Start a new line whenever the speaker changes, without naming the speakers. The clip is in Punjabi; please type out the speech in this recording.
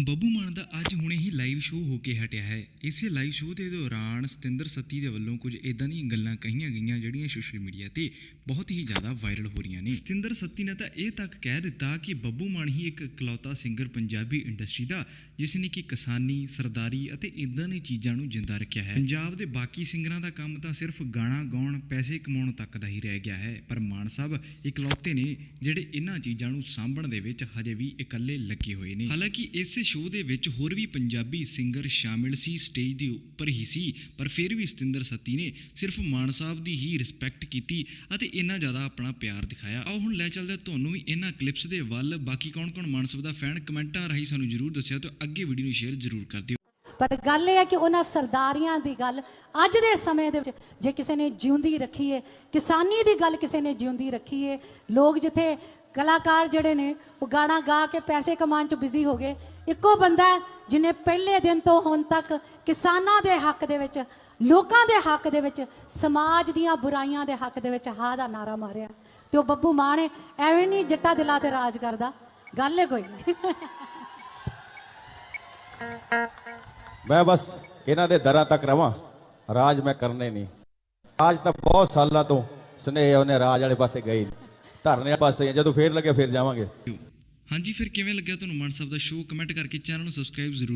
ਬੱਬੂ ਮਾਨ ਦਾ ਅੱਜ ਹੁਣੇ ਹੀ ਲਾਈਵ ਸ਼ੋਅ ਹੋ ਕੇ ਹਟਿਆ ਹੈ। ਇਸੇ ਲਾਈਵ ਸ਼ੋਅ ਦੇ ਦੌਰਾਨ ਸਤਿੰਦਰ ਸੱਤੀ ਦੇ ਵੱਲੋਂ ਕੁਝ ਇਦਾਂ ਦੀਆਂ ਗੱਲਾਂ ਕਹੀਆਂ ਗਈਆਂ ਜਿਹੜੀਆਂ ਸੋਸ਼ਲ ਮੀਡੀਆ ਤੇ ਬਹੁਤ ਹੀ ਜ਼ਿਆਦਾ ਵਾਇਰਲ ਹੋ ਰਹੀਆਂ ਨੇ। ਸਤਿੰਦਰ ਸੱਤੀ ਨੇ ਤਾਂ ਇਹ ਤੱਕ ਕਹਿ ਦਿੱਤਾ ਕਿ ਬੱਬੂ ਮਾਨ ਹੀ ਇੱਕ ਇਕਲੌਤਾ ਸਿੰਗਰ ਪੰਜਾਬੀ ਇੰਡਸਟਰੀ ਦਾ, ਜਿਸ ਨੇ ਕਿ ਕਿਸਾਨੀ, ਸਰਦਾਰੀ ਅਤੇ ਇਦਾਂ ਦੀ ਚੀਜ਼ਾਂ ਨੂੰ ਜਿੰਦਾ ਰੱਖਿਆ ਹੈ। ਪੰਜਾਬ ਦੇ ਬਾਕੀ ਸਿੰਗਰਾਂ ਦਾ ਕੰਮ ਤਾਂ ਸਿਰਫ ਗਾਣਾ ਗਾਉਣ, ਪੈਸੇ ਕਮਾਉਣ ਤੱਕ ਦਾ ਹੀ ਰਹਿ ਗਿਆ ਹੈ, ਪਰ ਮਾਨ ਸਾਹਿਬ ਇਕਲੌਤੇ ਨੇ ਜਿਹੜੇ ਇਹਨਾਂ ਚੀਜ਼ਾਂ ਨੂੰ ਸਾਂਭਣ ਦੇ ਵਿੱਚ ਹਜੇ ਵੀ ਇਕੱਲੇ ਲੱਗੇ ਹੋਏ ਨੇ। ਹਾਲਾਂਕਿ ਇਸ ਸ਼ੋਅ ਦੇ ਵਿੱਚ ਹੋਰ ਵੀ ਪੰਜਾਬੀ ਸਿੰਗਰ ਸ਼ਾਮਿਲ ਸੀ ਸਟੇਜ ਦੇ ਉੱਪਰ ਹੀ ਸੀ, ਪਰ ਫਿਰ ਵੀ ਸਤਿੰਦਰ ਸੱਤੀ ਨੇ ਸਿਰਫ ਮਾਨ ਸਾਹਿਬ ਦੀ ਹੀ ਰਿਸਪੈਕਟ ਕੀਤੀ ਅਤੇ ਇੰਨਾ ਜ਼ਿਆਦਾ ਆਪਣਾ ਪਿਆਰ ਦਿਖਾਇਆ। ਆਓ ਹੁਣ ਲੈ ਚੱਲਦੇ ਤੁਹਾਨੂੰ ਵੀ ਇਹਨਾਂ ਕਲਿੱਪਸ ਦੇ ਵੱਲ। ਬਾਕੀ ਕੌਣ-ਕੌਣ ਮਾਨ ਸਾਹਿਬ ਦਾ ਫੈਨ ਕਮੈਂਟਾਂ ਰਾਹੀਂ ਸਾਨੂੰ ਜਰੂਰ ਦੱਸਿਆ ਤੇ ਅੱਗੇ ਵੀਡੀਓ ਨੂੰ ਸ਼ੇਅਰ ਜਰੂਰ ਕਰ ਦਿਓ।
ਪਰ ਗੱਲ ਇਹ ਹੈ ਕਿ ਉਹਨਾਂ ਸਰਦਾਰੀਆਂ ਦੀ ਗੱਲ ਅੱਜ ਦੇ ਸਮੇਂ ਦੇ ਵਿੱਚ ਜੇ ਕਿਸੇ ਨੇ ਜਿਉਂਦੀ ਰੱਖੀ ਹੈ ਕਿਸਾਨੀ ਦੀ ਗੱਲ ਕਿਸੇ ਨੇ ਜਿਉਂਦੀ ਰੱਖੀ ਹੈ ਲੋਕ ਜਿੱਥੇ ਕਲਾਕਾਰ ਜਿਹੜੇ ਨੇ, ਉਹ ਗਾਣਾ ਗਾ ਕੇ ਪੈਸੇ ਕਮਾਉਣ 'ਚ ਬਿਜ਼ੀ ਹੋ ਗਏ। ਇੱਕੋ ਬੰਦਾ ਹੈ ਜਿਨੇ ਪਹਿਲੇ ਦਿਨ ਤੋਂ ਹੁਣ ਤੱਕ ਕਿਸਾਨਾਂ ਦੇ ਹੱਕ ਦੇ ਵਿੱਚ, ਲੋਕਾਂ ਦੇ ਹੱਕ ਦੇ ਵਿੱਚ, ਸਮਾਜ ਦੀਆਂ ਬੁਰਾਈਆਂ ਦੇ ਹੱਕ ਦੇ ਵਿੱਚ ਹਾਂ ਦਾ ਨਾਰਾ ਮਾਰਿਆ। ਤੇ ਉਹ ਬੱਬੂ ਮਾਨ ਹੈ, ਐਵੇਂ ਨਹੀਂ ਜੱਟਾ ਦਿਲਾਂ ਤੇ ਰਾਜ ਕਰਦਾ। ਗੱਲ ਹੈ ਕੋਈ?
ਮੈਂ ਬਸ ਇਹਨਾਂ ਦੇ ਦਰਾਂ ਤੱਕ ਰਵਾਂ। ਰਾਜ ਮੈਂ ਕਰਨੇ ਨਹੀਂ। ਰਾਜ ਤਾਂ ਬਹੁਤ ਸਾਲਾਂ ਤੋਂ ਸਨੇਹ ਉਹਨੇ ਰਾਜ ਵਾਲੇ ਪਾਸੇ ਗਏ ਨਹੀਂ। ਧਰਨੇ ਪਾਸੇ ਆ। ਜਦੋਂ ਫੇਰ ਲੱਗਿਆ ਫੇਰ ਜਾਵਾਂਗੇ
ਹਾਂਜੀ, ਫਿਰ ਕਿਵੇਂ ਲੱਗਿਆ ਤੁਹਾਨੂੰ ਮਾਨ ਸਾਹਿਬ ਦਾ ਸ਼ੋਅ ਕਮੈਂਟ ਕਰਕੇ ਚੈਨਲ ਨੂੰ ਸਬਸਕ੍ਰਾਈਬ ਜ਼ਰੂਰ